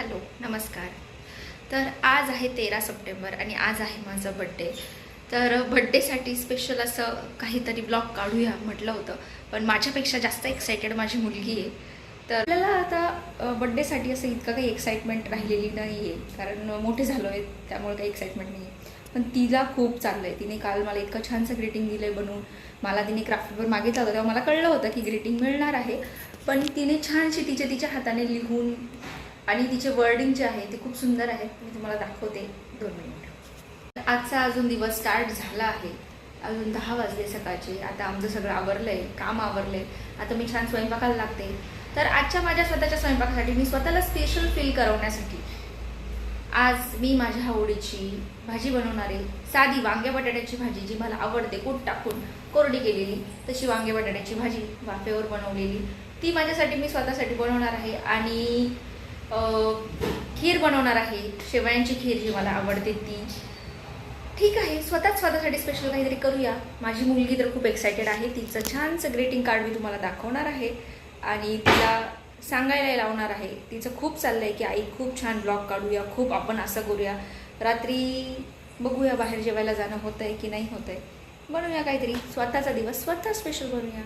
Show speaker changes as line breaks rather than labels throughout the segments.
Hello नमस्कार. तर आज आहे तेरा सप्टेंबर आणि आज आहे माझा बड्डे तर बड्डेसाठी स्पेशल असं काहीतरी ब्लॉग काढूया म्हटलं होतं पण माझ्यापेक्षा जास्त एक्सायटेड माझी मुलगी आहे. तर आपल्याला आता बड्डेसाठी असं इतकं काही एक्साइटमेंट राहिलेली नाही आहे कारण मोठे झालो आहे त्यामुळे काही एक्साइटमेंट नाही आहे पण तिला खूप चाललं आहे. तिने काल मला इतकं छानसं ग्रीटिंग दिलं आहे बनवून. मला तिने क्राफ्टवर मागितलं होतं तेव्हा मला कळलं होतं की ग्रीटिंग मिळणार आहे. पण तिने छानशी तिच्या तिच्या हाताने लिहून आणि तिचे वर्डिंग जे आहे ते खूप सुंदर आहे. मी तुम्हाला दाखवते दोन मिनिट आजचा अजून दिवस स्टार्ट झाला आहे. अजून दहा वाजले सकाळचे. आता आमचं सगळं आवरलं आहे काम आवरलं आहे आता मी छान स्वयंपाकाला लागते. तर आजच्या माझ्या स्वतःच्या स्वयंपाकासाठी मी स्वतःला स्पेशल फील करवण्यासाठी आज मी माझ्या आवडीची भाजी बनवणारे साधी वांग्या बटाट्याची भाजी जी मला आवडते कूट टाकून कोरडी केलेली तशी वांग्या बटाट्याची भाजी वाफेवर बनवलेली ती माझ्यासाठी मी स्वतःसाठी बनवणार आहे. आणि खीर बनवणार आहे. शेवयांची खीर जी मला आवडते ती. ठीक आहे. स्वतःच स्वतःसाठी स्पेशल काहीतरी करूया. माझी मुलगी तर खूप एक्सायटेड आहे. तिचं छानसं ग्रीटिंग कार्ड मी तुम्हाला दाखवणार आहे. आणि तिला सांगायला लावणार आहे. तिचं खूप चाललं आहे की आई खूप छान ब्लॉग काढूया. खूप आपण असं करूया. रात्री बघूया बाहेर जेवायला जाणं होतं आहे की नाही होतं आहे बनवूया काहीतरी. स्वतःचा दिवस स्वतः स्पेशल बनवूया.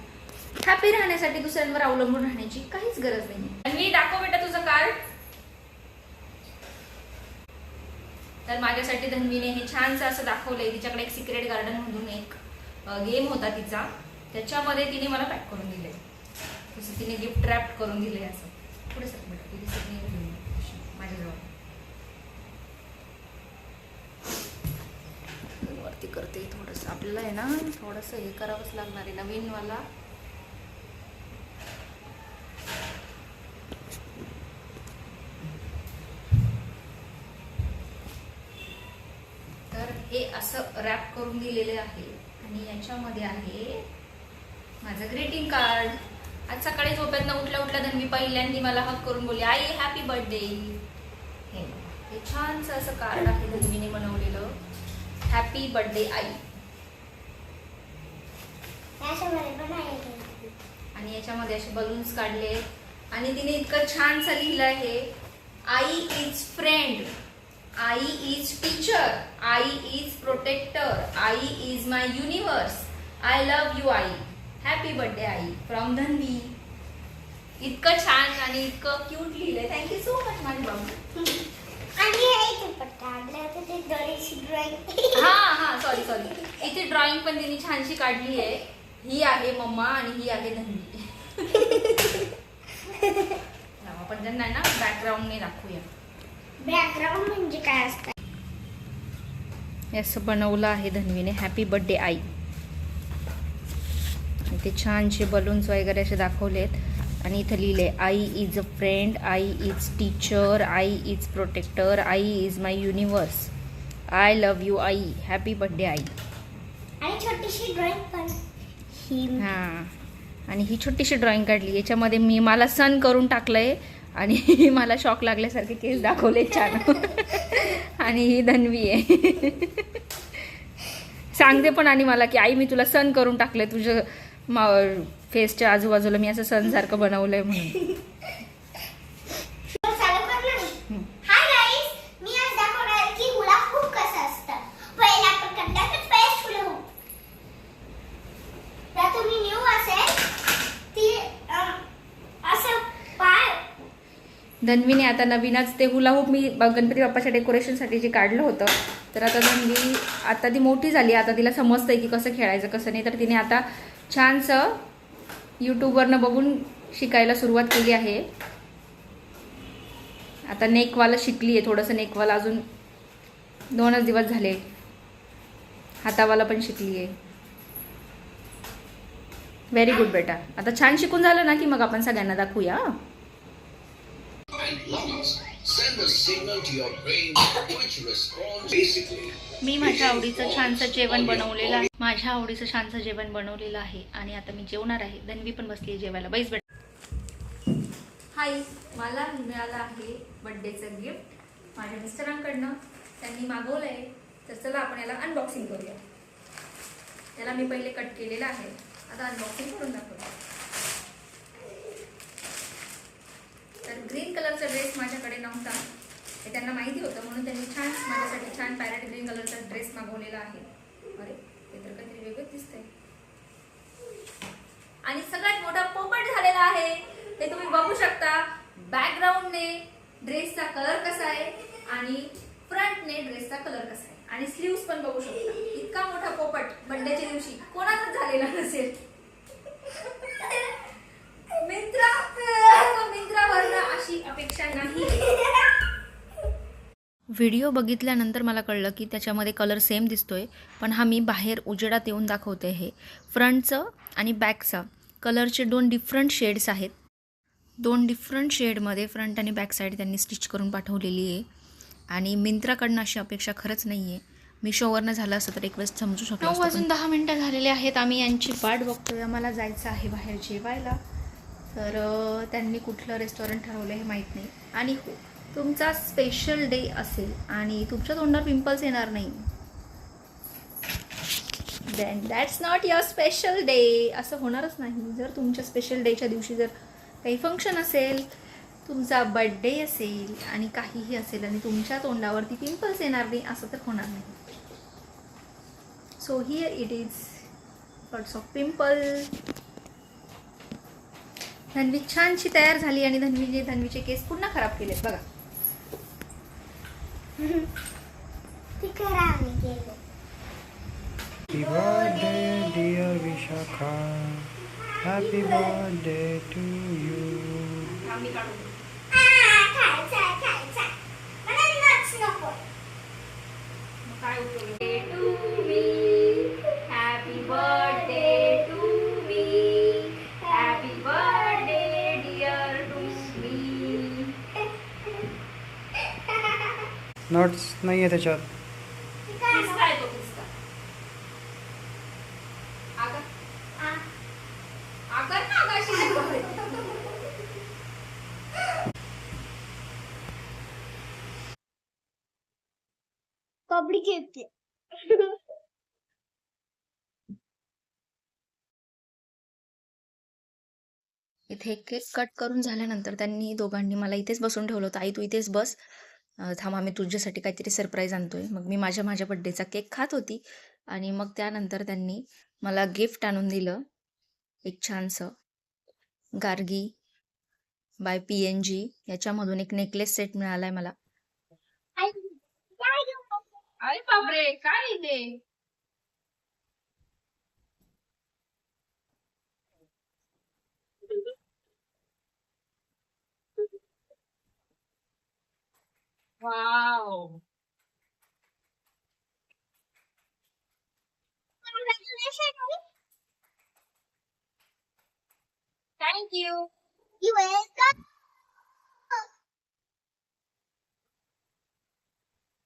हॅपी राहण्यासाठी दुसऱ्यांवर अवलंबून राहण्याची काहीच गरज नाही मी दाखव बेटा तुझं कार्ड तर माझ्यासाठी धन्वीने हे छानसं असं दाखवलंय तिच्याकडे एक सिक्रेट गार्डन म्हणून एक गेम होता तिचा. त्याच्यामध्ये तिने मला पॅक करून दिले तसं तिने गिफ्ट रॅप करून दिले असं. पुढे सर माझ्याजवळ. वरती करते थोडंसं. आपल्याला आहे ना थोडंसं हे करावंच लागणार आहे. नवीनवाला तर हे असं रॅप करून दिलेले आहे. आणि याच्यामध्ये आहे माझं ग्रीटिंग कार्ड आज सकाळी झोपेतनं उठल्या उठल्या धन्वी पहिल्यांदा मला हक करून बोलली आई हॅपी बर्थडे हे. हे छानसं असं कार्ड आहे धन्वीने बनवलेलं. हॅपी बर्थडे आई. आणि याच्यामध्ये असे बलून्स काढले. आणि तिने इतकं छानसं लिहिलं आहे आई इज फ्रेंड आई इज टीचर आई is protector I is my universe I love you I happy birthday आई फ्रॉम धनवी इतकं छान आणि इतकं क्यूट लिहिलंय. थँक्यू सो मच माझी बाबू. हा हा सॉरी सॉरी इथे ड्रॉइंग पण तिने छानशी काढली आहे. ही आहे मम्मा आणि ही आहे धनवी आपण त्यांना ना बॅकग्राऊंडने दाखवूया.
बॅकग्राऊंड म्हणजे काय असतं?
असं बनवलं आहे धन्वीने. हॅपी बर्थडे आई. आणि ते छानसे बलून्स वगैरे असे दाखवलेत. आणि इथं लिहिले आई इज अ फ्रेंड आई इज टीचर आई is protector I is my universe I love you I happy birthday आई.
आणि छोटीशी ड्रॉइंग पण. ही
हां. आणि ही छोटीशी ड्रॉइंग काढली. याच्यामध्ये मी मला सन करून टाकलंय. आणि मला शॉक लागल्यासारखे केस दाखवले छान. आणि ही धनवी आहे. सांगते पण आणि मला की आई मी तुला सन करून टाकलंय तुझं मा फेसच्या आजूबाजूला मी असं सन सारखं बनवलंय म्हणून
चालू करणार हाय गाईस मी आज दाखवणार आहे की हुला खूप कसं असतं पहिला आपण करणार पेस्ट हुला हूप तर तुम्ही न्यू असेल ती अं, असं पाय
धन्वीने आता नवीनच ते हुलाहूप मी गणपती बाप्पाच्या डेकोरेशनसाठी जे काढलं होतं तर आता धनवी आता ती मोठी झाली. आता तिला समजतंय की कसं खेळायचं कसं नाही. तर तिने आता छानसं यूट्यूबवरनं बघून शिकायला सुरुवात केली आहे. आता नेकवाला शिकली आहे थोडंसं नेकवाला अजून दोनच दिवस झाले. हातावाला पण शिकली आहे व्हेरी गुड बेटा. आता छान शिकून झालं ना की मग आपण सगळ्यांना दाखवूया मी माझ्या आवडीचं छानसं जेवण बनवलेलं आहे. माझ्या आवडीचं छानसं जेवण बनवलेलं आहे. आणि आता मी जेवणार आहे. धन्वी पण बसली आहे जेवायला. बैस बेटा हाय मला मिळालं आहे बड्डेचं गिफ्ट माझ्या मिस्टरांकडनं. त्यांनी मागवलं आहे तर चला आपण याला अनबॉक्सिंग करूया. त्याला मी पहिले कट केलेलं आहे. आता अनबॉक्सिंग करून दाखवतो. तर ग्रीन कलरचा ड्रेस माझ्याकडे नव्हता. त्यांना माहिती होतं म्हणून त्यांनी छान माझ्यासाठी छान पॅरेट ग्रीन कलरचा ड्रेस मागवलेला आहे. अरे हे तर काहीतरी वेगळं दिसतंय. आणि सगळ्यात मोठा पोपट झालेला आहे. हे तुम्ही बघू शकता. बॅकग्राऊंडने ड्रेसचा कलर कसा आहे आणि फ्रंटने ड्रेसचा कलर कसा आहे. आणि स्लीव्स पण बघू शकता. इतका मोठा पोपट बड्डेच्या दिवशी कोणाचाच झालेला नसेल मित्रा मित्रावरनं अशी अपेक्षा नाही व्हिडिओ बघितल्यानंतर मला कळलं की त्याच्यामध्ये कलर सेम दिसतोय पण हा मी बाहेर उजेडात येऊन दाखवते हे. फ्रंटचं आणि बॅकचं कलरचे दोन डिफरंट शेड्स आहेत. दोन डिफरंट शेडमध्ये फ्रंट आणि बॅक साईड त्यांनी स्टिच करून पाठवलेली आहे. आणि मिंत्राकडनं अशी अपेक्षा खरंच नाही आहे मिशोवरनं झालं असतं तर एक वेळेस समजू शकतो नऊ वाजून दहा मिनटं झालेले आहेत. आम्ही यांची वाट बघतोय. आम्हाला जायचं आहे बाहेर जेवायला. तर त्यांनी कुठलं रेस्टॉरंट ठरवलं हे माहीत नाही. आणि हो तुमचा स्पेशल डे असेल आणि तुमच्या तोंडावर पिंपल्स येणार नाही. Then that's not your special day असं होणारच नाही. जर तुमच्या स्पेशल डेच्या दिवशी जर काही फंक्शन असेल तुमचा बड्डे असेल आणि काहीही असेल आणि तुमच्या तोंडावरती पिंपल्स येणार नाही असं तर होणार नाही. So here it is lots of pimple Dhanvi छानशी तयार झाली आणि धन्वीने धन्वीचे केस पुन्हा खराब केलेत. बघा.
Happy birthday, dear Vishakha. Happy birthday to you.
काय उपयोग
नट्स नाही आहे त्याच्यात
कबड्डी खेळते.
इथे केक कट करून झाल्यानंतर त्यांनी दोघांनी मला इथेच बसून ठेवलं होतं. आई तू इथेच बस. थांब आम्ही तुझ्यासाठी काहीतरी सरप्राईज आणतोय. मग मी माझ्या माझ्या बड्डेचा केक खात होती आणि मग त्यानंतर त्यांनी मला गिफ्ट आणून दिलं एक छानसं Gargi by P N G याच्यामधून एक नेकलेस सेट मिळालाय मला. अरे बापरे काय इथे wow
Congratulations.
Thank you
You welcome.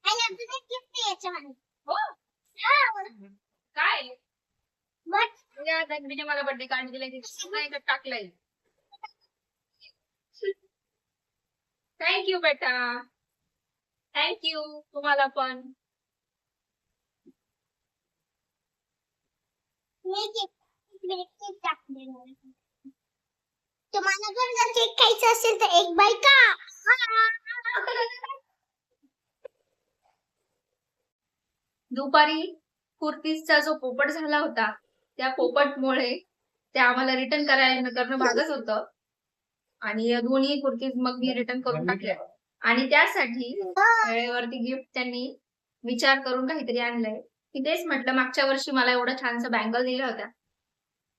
आणि अजून एक gift आहे याच्यामध्ये.
हो
हा,
काय
but
या धनवीने मला बर्थडे कार्ड दिलाय ते टाकलंय थँक्यू बेटा. थँक्यू तुम्हाला पण.
मी केक. तुम्हाला जर जर केक खायचा असेल तर एक
दुपारी कुर्तीजचा जो पोपट झाला होता त्या पोपटमुळे ते आम्हाला रिटर्न करायला करणं भागच होतं. आणि या दोन्ही कुर्तीज मग मी रिटर्न करून टाकल्या. आणि त्यासाठी वेळेवरती गिफ्ट त्यांनी विचार करून काहीतरी आणलंय. मी तेच म्हटलं मागच्या वर्षी मला एवढं छानसं बँगल दिल्या होत्या.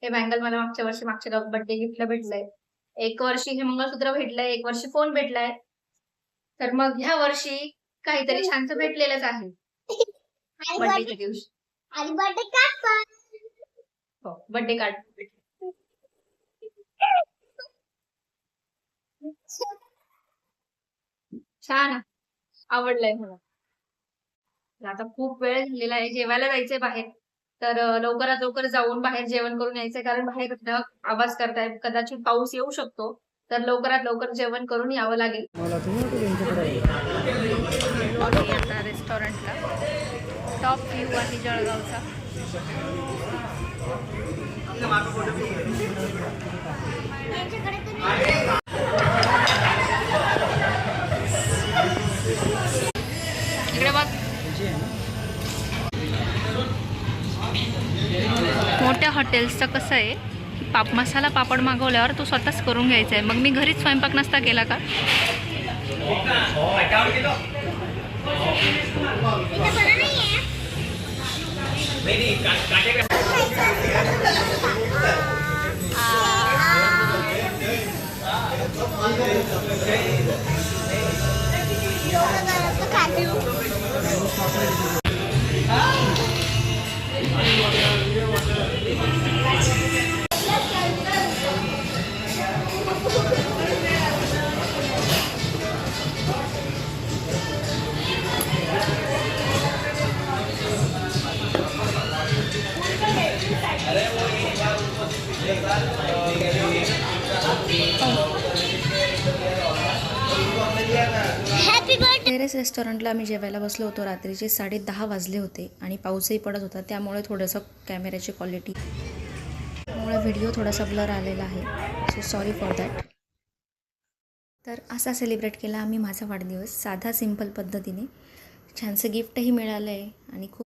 हे बँगल मला मागच्या वर्षी मागच्या बर्थडे गिफ्टला भेटलंय. एक वर्षी हे मंगळसूत्र भेटलंय एक वर्षी फोन भेटलाय. तर मग ह्या वर्षी काहीतरी छानसं भेटलेलंच आहे. बर्थडेच्या दिवशी.
बर्थडे कार्ड
हो बर्थडे कार्ड छान. आवडलंय मला. तर आता खूप वेळ झालेला आहे जेवायला जायचंय बाहेर. तर लवकरात लवकर जाऊन बाहेर जेवण करून यायचंय कारण बाहेर ढग आवाज करतायत कदाचित पाऊस येऊ शकतो तर लवकरात लवकर जेवण करून यावं लागेल. आता रेस्टॉरंटला टॉप व्ह्यू आहे जळगावचा. हॉटेल्सचं कसं आहे की पाप मसाला पापड मागवल्यावर तो स्वतःच करून घ्यायचा आहे. मग मी घरीच स्वयंपाक नसता केला का? टेरेस रेस्टॉरंटला आम्ही जेवायला बसलो होतो. रात्रीचे साडे दहा वाजले होते आणि पाऊसही पडत होता. त्यामुळे थोडंसं कॅमेऱ्याची क्वालिटी त्यामुळे व्हिडिओ थोडासा ब्लर आलेला आहे. सो सॉरी फॉर दॅट तर असा सेलिब्रेट केला आम्ही माझा वाढदिवस. साधा सिंपल पद्धतीने. छानसं गिफ्टही मिळालं आहे आणि खूप